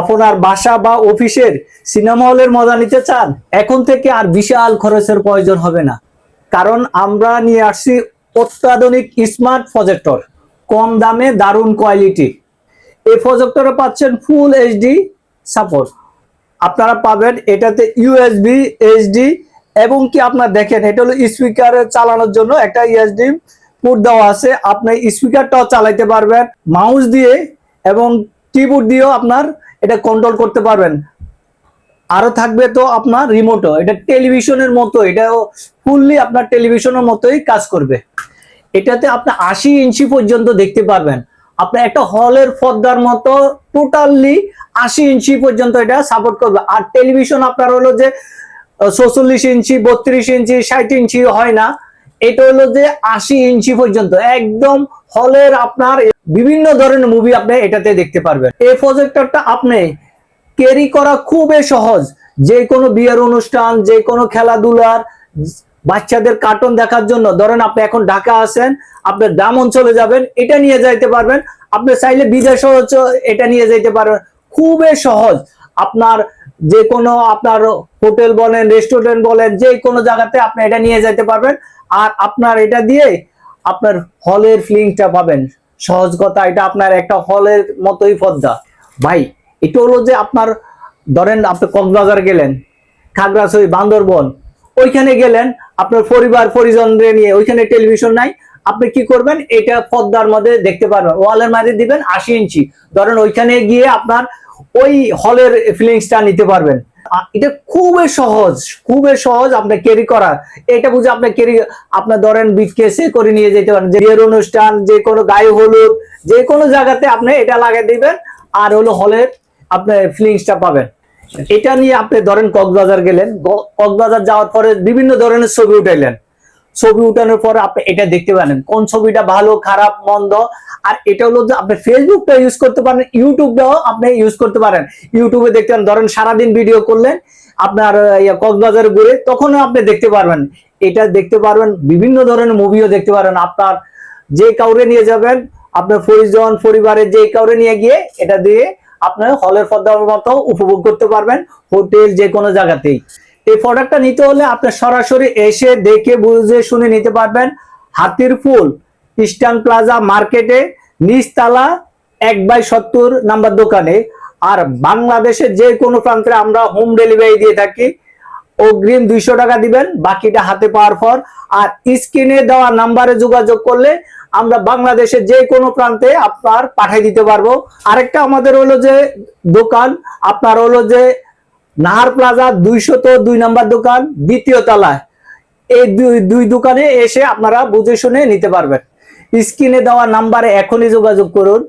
আপনার বাসা বা অফিসের সিনেমা হলের মজা নিতে চান, এখন থেকে আর বিশাল খরচের প্রয়োজন হবে না। কারণ আমরা নিয়ে আসছি অত্যাধুনিক স্মার্ট প্রজেক্টর, কম দামে দারুণ কোয়ালিটি। এই প্রজেক্টরে পাচ্ছেন ফুল এইচডি সাপোর্ট। আপনারা পাবেন এটাতে ইউএসবি এইচডি এবং কি আপনার দেখেন, এটা হলো স্পিকারে চালানোর জন্য একটা ইউএসডি পোর্ট দেওয়া আছে। আপনি স্পিকারটাও চালাইতে পারবেন, মাউস দিয়ে এবং কিবোর্ড দিয়েও আপনার এটা কন্ট্রোল করতে পারবেন। আরও থাকবে তো আপনার রিমোটও এটা টেলিভিশনের মতো, এটাও ফুললি আপনার টেলিভিশনের মতোই কাজ করবে। এটাতে আপনি আশি ইঞ্চি পর্যন্ত দেখতে পারবেন। আপনার একটা হলের পর্দার মতো টোটালি আশি ইঞ্চি পর্যন্ত এটা সাপোর্ট করবে। আর টেলিভিশন আপনার হলো যে চৌচল্লিশ ইঞ্চি, বত্রিশ ইঞ্চি, ষাট ইঞ্চি হয় না। এটা হলো যে আশি ইঞ্চি পর্যন্ত। একদম হলের আপনার বিভিন্ন ধরনের মুভি আপনি এটাতে দেখতে পারবেন। এই প্রজেক্টরটা আপনি ক্যারি করা খুবই সহজ। যে কোনো বিয়ের অনুষ্ঠান, যে কোনো খেলাধুলার, বাচ্চাদের কার্টুন দেখার জন্য। ধরেন আপনি এখন ঢাকা আছেন আপনি গ্রাম অঞ্চলে যাবেন, এটা নিয়ে যাইতে পারবেন। আপনি চাইলে বিদেশে এটা নিয়ে যাইতে পারবেন। খুবই সহজ। আপনার যে কোনো, আপনার হোটেল বলেন রেস্টুরেন্ট বলেন, যে কোনো জায়গাতে আপনি এটা নিয়ে যেতে পারবেন। আর আপনার এটা দিয়ে আপনার হলের ফিলিংটা পাবেন। সহজ কথা, এটা আপনার একটা হলের মতোই পদ্মা। ভাই, এটা হলো যে আপনার, ধরেন আপনি কক্সবাজার গেলেন, খাগড়াছড়ি, বান্দরবন, ওইখানে গেলেন, আপনার পরিবার, পরিজনদের নিয়ে, ওইখানে টেলিভিশন নাই, আপনি কি করবেন? এটা পর্দার মধ্যে দেখতে পারবেন ওয়ালের মাঝে দিবেন আশি ইঞ্চি। ধরেন ওইখানে গিয়ে আপনার ওই হলের ফিলিংসটা নিতে পারবেন। এটা খুবই সহজ খুবই সহজ আপনার ক্যারি করা। এটা বুঝে আপনার ক্যারি আপনার ধরেন বিকেসে করে নিয়ে যেতে পারেন। যে অনুষ্ঠান, যে কোনো গায়ে হলুদ, যে কোনো জায়গাতে আপনি এটা লাগিয়ে দিবেন, আর হলো হলের আপনার ফিলিংসটা পাবেন। এটা নিয়ে আপনি ধরেন কক্সবাজার গেলেন কক্সবাজার যাওয়ার পরে বিভিন্ন ধরনের ছবি উঠাইলেন। ছবি উঠানোর পরে আপনি এটা দেখতে পারেন। কোন ছবিটা ভালো, খারাপ, মন্দ? আর এটা হলো আপনি ফেসবুকটা ইউজ করতে পারেন ইউটিউবটাও আপনি ইউজ করতে পারেন। ইউটিউবে দেখতে পারেন, ধরেন সারাদিন ভিডিও করলেন আপনার কক্সবাজার ঘুরে, তখনও আপনি দেখতে পারবেন। এটা দেখতে পারবেন, বিভিন্ন ধরনের মুভিও দেখতে পারেন আপনার যে কাউরে নিয়ে যাবেন, আপনার পরিজন, পরিবারের যে কাউরে নিয়ে গিয়ে এটা দিয়ে আপনার হলের পর্দার মতো উপভোগ করতে পারবেন, হোটেল যে কোনো জায়গাতেই। এই প্রোডাক্টটা নিতে হলে আপনি সরাসরি এসে দেখে, বুঝে, শুনে নিতে পারবেন। হাতির ফুল ইস্টার্ন প্লাজা মার্কেটে নিচতলা এক বাই সত্তর নাম্বার দোকানে। আর বাংলাদেশের যে কোনো প্রান্তে আমরা হোম ডেলিভারি দিয়ে থাকি। অগ্রিম দুইশো টাকা দিবেন, বাকিটা হাতে পাওয়ার পর। আর স্ক্রিনে দেওয়া নাম্বারে যোগাযোগ করলে আমরা বাংলাদেশের যে কোনো প্রান্তে আপনার পাঠিয়ে দিতে পারব। আরেকটা আমাদের হলো যে দোকান, আপনার হলো যে নাহার প্লাজা দুইশত দুই নাম্বার দোকান, দ্বিতীয় তলায়। এই দুই দুই দোকানে এসে আপনারা বুঝে শুনে নিতে পারবেন। স্ক্রিনে দেওয়া নাম্বারে এখনই যোগাযোগ করুন।